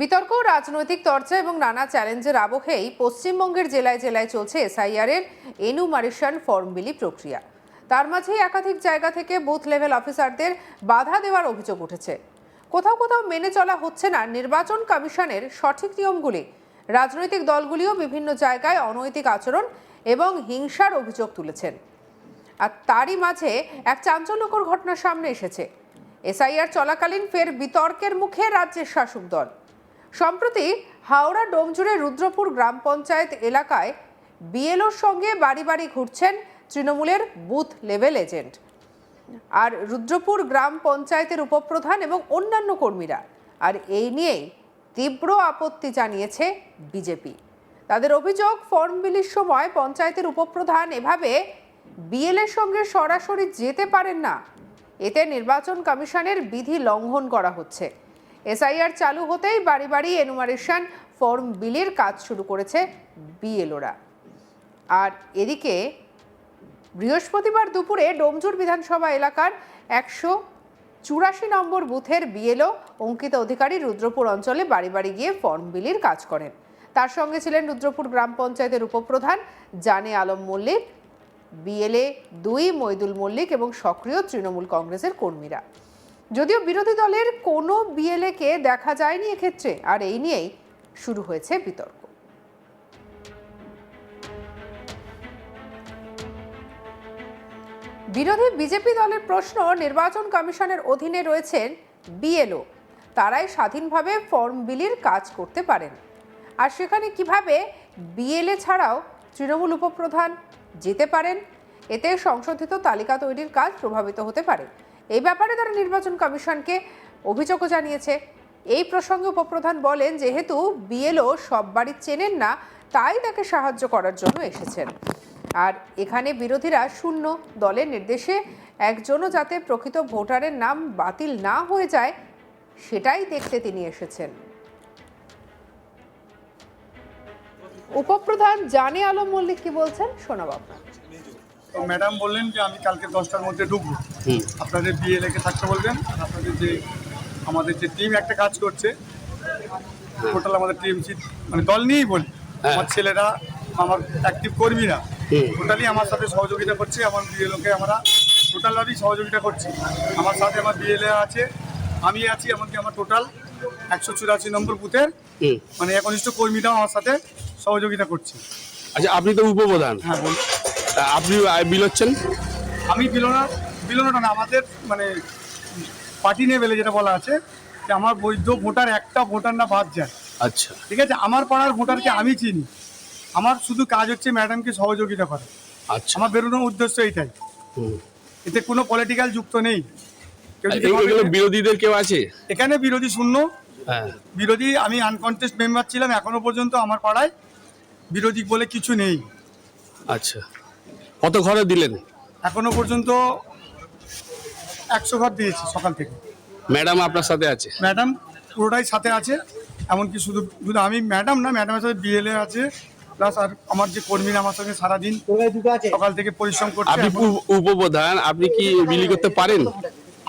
বিতর্ক, রাজনৈতিক চর্চা এবং নানা চ্যালেঞ্জের আবহেই পশ্চিমবঙ্গের জেলায় জেলায় চলছে এসআইআর এর এনুমারেশন ফর্ম বিলি প্রক্রিয়া। তার মাঝেই একাধিক জায়গা থেকে বুথ লেভেল অফিসারদের বাধা দেওয়ার অভিযোগ উঠেছে। কোথাও কোথাও মেনে চলা হচ্ছে না নির্বাচন কমিশনের সঠিক নিয়মগুলি। রাজনৈতিক দলগুলিও বিভিন্ন জায়গায় অনৈতিক আচরণ এবং হিংসার অভিযোগ তুলেছেন। আর তারই মাঝে এক চাঞ্চল্যকর ঘটনা সামনে এসেছে। এসআইআর চলাকালীন ফের বিতর্কের মুখে রাজ্যের শাসক দল। সম্প্রতি হাওড়া ডোমজুড়ে রুদ্রপুর গ্রাম পঞ্চায়েত এলাকায় বিএলওর সঙ্গে বাড়ি বাড়ি ঘুরছেন তৃণমূলের বুথ লেভেল এজেন্ট। আর রুদ্রপুর গ্রাম পঞ্চায়েতের উপপ্রধান এবং অন্যান্য কর্মীরা। আর এই নিয়েই তীব্র আপত্তি জানিয়েছে বিজেপি। তাদের অভিযোগ, ফর্ম বিলির সময় পঞ্চায়েতের উপপ্রধান এভাবে বিএলের সঙ্গে সরাসরি যেতে পারেন না। এতে নির্বাচন কমিশনের বিধি লঙ্ঘন করা হচ্ছে। এসআইআর চালু হতেই বাড়ি বাড়ি এনুমারেশন ফর্ম বিলির কাজ শুরু করেছে বিএলওরা। আর এদিকে বৃহস্পতিবার দুপুরে ডোমজুর বিধানসভা এলাকার একশো চুরাশি নম্বর বুথের বিএলও অঙ্কিত অধিকারী রুদ্রপুর অঞ্চলে বাড়ি বাড়ি গিয়ে ফর্ম বিলির কাজ করেন। তার সঙ্গে ছিলেন রুদ্রপুর গ্রাম পঞ্চায়েতের উপপ্রধান জানে আলম মল্লিক, বিএলএ দুই মইদুল মল্লিক এবং সক্রিয় তৃণমূল কংগ্রেসের কর্মীরা। যদিও বিরোধী দলের কোনো বিএলএকে দেখা যায়নি এক্ষেত্রে, আর এই নিয়েই শুরু হয়েছে বিতর্ক। বিরোধী বিজেপি দলের প্রশ্ন, নির্বাচন কমিশনের অধীনে রয়েছেন বিএলও। তারাই স্বাধীনভাবে ফর্ম বিলির কাজ করতে পারেন। আর সেখানে কীভাবে বিএলএ ছাড়াও তৃণমূল উপপ্রধান যেতে পারেন, এতে সংশোধিত তালিকা তৈরির কাজ প্রভাবিত হতে পারে। এই ব্যাপারে তারা নির্বাচন কমিশনকে অভিযোগও জানিয়েছে। এই প্রসঙ্গে উপপ্রধান বলেন, যেহেতু বিএলও সব বাড়ি চেনেন না, তাই তাকে সাহায্য করার জন্য এসেছেন। আর এখানে বিরোধীরা শূন্য দলের নির্দেশে একজনও যাতে প্রকৃত ভোটারের নাম বাতিল না হয়ে যায়, সেটাই দেখতে তিনি এসেছেন। উপপ্রধান জানে আলম মল্লিক কি বলছেন? শোনাব। আপনার ম্যাডাম বললেন যে, আমি কালকে দশটার মধ্যে ঢুকবো। আপনাদের বিয়ে লেগে থাকতে বলবেন আপনাদের যে আমাদের যে টিম একটা কাজ করছে টোটাল আমাদের টিম মানে দল নিয়েই বলি। আমার ছেলেরা আমার অ্যাক্টিভ কর্মীরা টোটালি আমার সাথে সহযোগিতা করছে আমার বিএলওকে আমরা টোটালভাবেই সহযোগিতা করছি। আমার সাথে আমার বিএলএ আছে আমি আছি এমনকি আমার টোটাল একশো চুরাশি নম্বর বুথের। মানে একনিষ্ঠ কর্মীরাও আমার সাথে সহযোগিতা করছে। আচ্ছা আপনি তো উপপ্রধান। হ্যাঁ বলুন। আপনি বিলোচ্ছেন আমি বিলোনা বিলোনাটা না আমাদের মানে পার্টি লেভেলে যেটা বলা আছে যে আমার বৈধ ভোটার একটা ভোটার না বাদ যায়। আচ্ছা। ঠিক আছে? আমার পাড়ার ভোটারকে আমি চিনি। আমার শুধু কাজ হচ্ছে ম্যাডামকে সহযোগিতা করা। আচ্ছা। আমার বেরোনোর উদ্দেশ্য এইটাই। এতে কোনো পলিটিক্যাল যুক্ত নেই। বিরোধীদের কেউ আছে? এখানে বিরোধী শূন্য। হ্যাঁ। বিরোধী আমি আনকনটেস্ট মেম্বার ছিলাম এখনও পর্যন্ত আমার পাড়ায়। বিরোধী বলে কিছু নেই। আচ্ছা। কত ঘরে দিলেন? এখনও পর্যন্ত একশো ঘর দিয়েছি সকাল থেকে। ম্যাডাম আপনার সাথে আছে? ম্যাডাম পুরোটাই সাথে আছে এমনকি শুধু শুধু আমি ম্যাডাম না ম্যাডামের সাথে বিএলএ আছে প্লাস আর আমার যে কর্মীরা আমার সঙ্গে সারাদিন সকাল থেকে পরিশ্রম করছে আপনি উপপ্রধান আপনি কি বিলি করতে পারেন?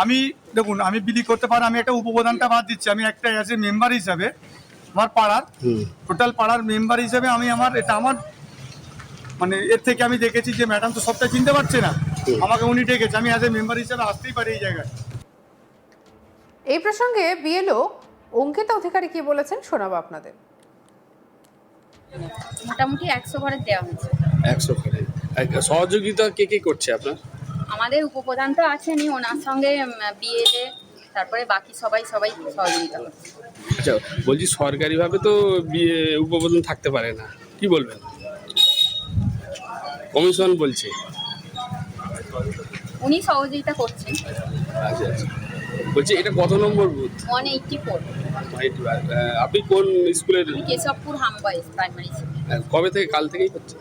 আমি দেখুন আমি বিলি করতে পারি আমি একটা উপপ্রধানটা বাদ দিচ্ছি আমি একটা অ্যাজ এ মেম্বার হিসাবে আমার পাড়ার। টোটাল পাড়ার মেম্বার হিসাবে আমি আমার এটা আমার মানে এর থেকে আমি দেখেছি যে ম্যাডাম তো সবটা চিনতে পারছে না। আমাকে উনি ডেকেছে আমি অ্যাজ এ মেম্বার হিসাবে আসতেই পারি এই জায়গায়। এই প্রসঙ্গে বিএলও অঙ্কিতা অধিকারী কি বলেছেন শোনাবো আপনাদের। মোটামুটি একশো ঘরের দেওয়া হয়েছে। একশো ঘরে। সহযোগিতা কে কে করছে আপনার? আমাদের উপপ্রধান তো আছেনই ওনার সঙ্গে বিএলএ তারপরে বাকি সবাই সবাই সহযোগিতা করছে। আচ্ছা বলছি সরকারিভাবে তো বিয়ে উপপ্রধান থাকতে পারে না। কি বলবেন? কমিশন বলছে। উনি সহযোগিতা করছেন। আচ্ছা আচ্ছা। বলছি এটা কত number booth? One eighty four. আপনি কোন স্কুলের? কেশবপুর হাম প্রাইমারি কবে থেকে কাল থেকেই হচ্ছে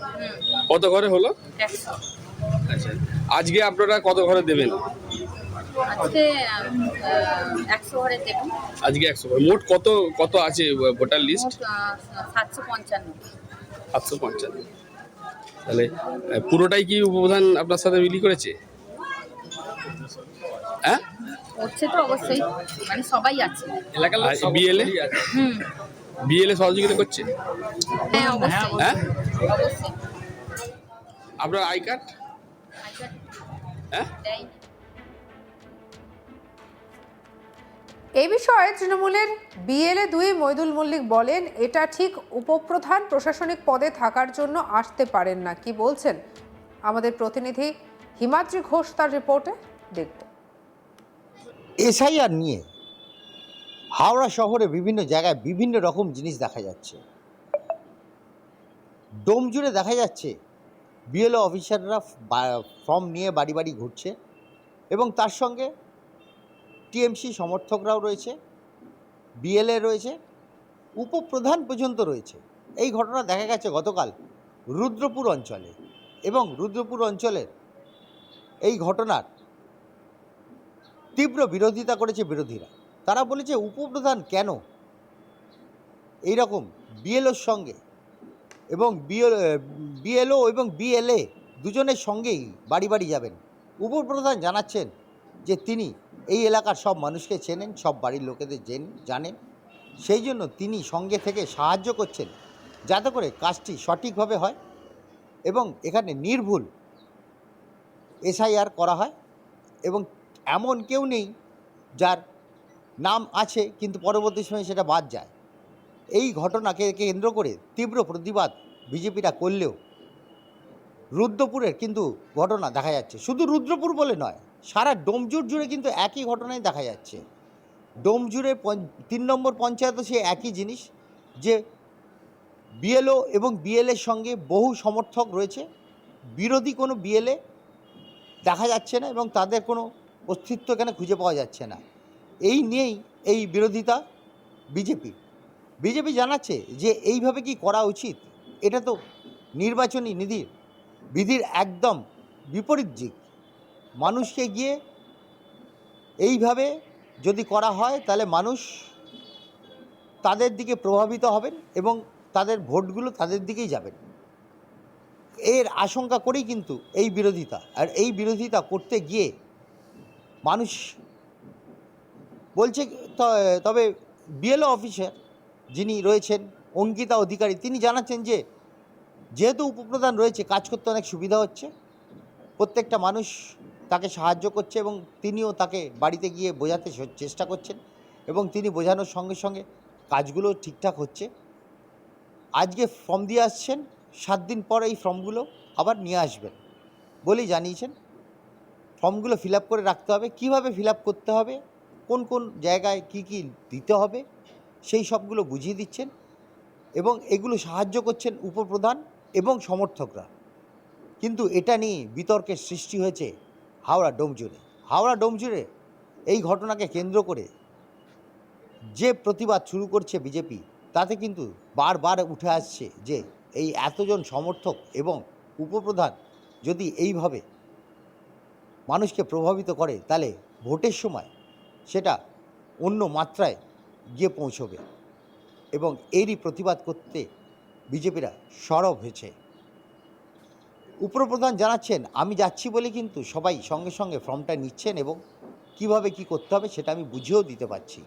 কত ঘরে হলো? আচ্ছা আজকে আপনারা কত ঘরে দেবেন? আজকে একশো আজকে ঘরে। মোট কত কত আছে ভোটার লিস্ট? সাতশো পঞ্চান্ন। সাতশো পঞ্চান্ন। তাহলে পুরোটাই কি উপপ্রধান আপনার সাথে মিলি করেছে? হ্যাঁ? করছে তো অবশ্যই। মানে সবাই আছে। আর বিএলএ? হুম। বিএলএ সহযোগিতা করছে? হ্যাঁ অবশ্যই। হ্যাঁ? অবশ্যই। আপনার আই কার্ড? হ্যাঁ? এই বিষয়ে তৃণমূলের বিএলএ দুই মৈদুল মল্লিক বলেন এটা ঠিক উপপ্রধান প্রশাসনিক পদে থাকার জন্য আসতে পারেন না। কি বলছেন আমাদের প্রতিনিধি হিমাদ্রি ঘোষ তার রিপোর্টে দেখব। এসআইআর নিয়ে হাওড়া শহরে বিভিন্ন জায়গায় বিভিন্ন রকম জিনিস দেখা যাচ্ছে। ডোম জুড়ে দেখা যাচ্ছে বিএলও অফিসাররা ফর্ম নিয়ে বাড়ি বাড়ি ঘুরছে এবং তার সঙ্গে টিএমসি সমর্থকরাও রয়েছে বিএলএ রয়েছে, উপপ্রধান পর্যন্ত রয়েছে। এই ঘটনা দেখা গেছে গতকাল রুদ্রপুর অঞ্চলে এবং রুদ্রপুর অঞ্চলের এই ঘটনার তীব্র বিরোধিতা করেছে বিরোধীরা। তারা বলেছে, উপপ্রধান কেন? এই রকম বিএলওর সঙ্গে এবং বিএলও এবং বিএলএ দুজনের সঙ্গেই বাড়ি বাড়ি যাবেন। উপপ্রধান জানাচ্ছেন যে তিনি এই এলাকার সব মানুষকে চেনেন, সব বাড়ির লোকেদের জেন, জানেন। সেই জন্য তিনি সঙ্গে থেকে সাহায্য করছেন যাতে করে কাজটি সঠিকভাবে হয় এবং এখানে নির্ভুল এসআইআর করা হয় এবং এমন কেউ নেই যার নাম আছে, কিন্তু পরবর্তী সময়ে সেটা বাদ যায়। এই ঘটনাকে কেন্দ্র করে তীব্র প্রতিবাদ বিজেপিরা করলেও রুদ্রপুরের কিন্তু ঘটনা দেখা যাচ্ছে। শুধু রুদ্রপুর বলে নয়, সারা ডোমজুর জুড়ে কিন্তু একই ঘটনাই দেখা যাচ্ছে। ডোমজুড়ে তিন নম্বর পঞ্চায়েতও সে একই জিনিস, যে বিএলও এবং বিএলের সঙ্গে বহু সমর্থক রয়েছে। বিরোধী কোনো বিএলএ দেখা যাচ্ছে না এবং তাদের কোনো অস্তিত্ব এখানে খুঁজে পাওয়া যাচ্ছে না? এই নিয়েই এই বিরোধিতা বিজেপি। বিজেপি জানাচ্ছে যে এইভাবে কি করা উচিত? এটা তো নির্বাচনী নিধির, বিধির একদম বিপরীত দিক। মানুষকে গিয়ে এইভাবে যদি করা হয়, তাহলে মানুষ তাদের দিকে প্রভাবিত হবেন এবং তাদের ভোটগুলো তাদের দিকেই যাবেন। এর আশঙ্কা করেই কিন্তু এই বিরোধিতা। আর এই বিরোধিতা করতে গিয়ে মানুষ বলছে তবে বিএলও অফিসার যিনি রয়েছেন, অঙ্কিতা অধিকারী, তিনি জানাচ্ছেন যে, যেহেতু উপপ্রধান রয়েছে, কাজ করতে অনেক সুবিধা হচ্ছে। প্রত্যেকটা মানুষ তাকে সাহায্য করছে এবং তিনিও তাকে বাড়িতে গিয়ে বোঝাতে চেষ্টা করছেন এবং তিনি বোঝানোর সঙ্গে সঙ্গে কাজগুলো ঠিকঠাক হচ্ছে। আজকে ফর্ম দিয়ে আসছেন, সাত দিন পর এই ফর্মগুলো আবার নিয়ে আসবেন বলেই জানিয়েছেন। ফর্মগুলো ফিল করে রাখতে হবে। কীভাবে ফিল করতে হবে? কোন কোন জায়গায় কি কি দিতে হবে? সেই সবগুলো বুঝিয়ে দিচ্ছেন এবং এগুলো সাহায্য করছেন উপপ্রধান এবং সমর্থকরা। কিন্তু এটা নিয়ে বিতর্কের সৃষ্টি হয়েছে হাওড়া ডোমজুড়ে। হাওড়া ডোমজুড়ে এই ঘটনাকে কেন্দ্র করে যে প্রতিবাদ শুরু করছে বিজেপি, তাতে কিন্তু বারবার উঠে আসছে যে এই এতজন সমর্থক এবং উপপ্রধান যদি এইভাবে মানুষকে প্রভাবিত করে, তাহলে ভোটের সময় সেটা অন্য মাত্রায় গিয়ে পৌঁছবে। এবং এরই প্রতিবাদ করতে বিজেপিরা সরব হয়েছে। উপপ্রধান জানাচ্ছেন, আমি যাচ্ছি বলে কিন্তু সবাই সঙ্গে সঙ্গে ফর্মটা নিচ্ছেন এবং কীভাবে কি করতে হবে সেটা আমি বুঝিয়েও দিতে পারছি।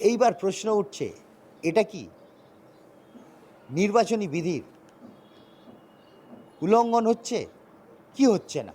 এইবার প্রশ্ন উঠছে, এটা কি নির্বাচনী বিধির উল্লঙ্ঘন হচ্ছে? কি হচ্ছে না?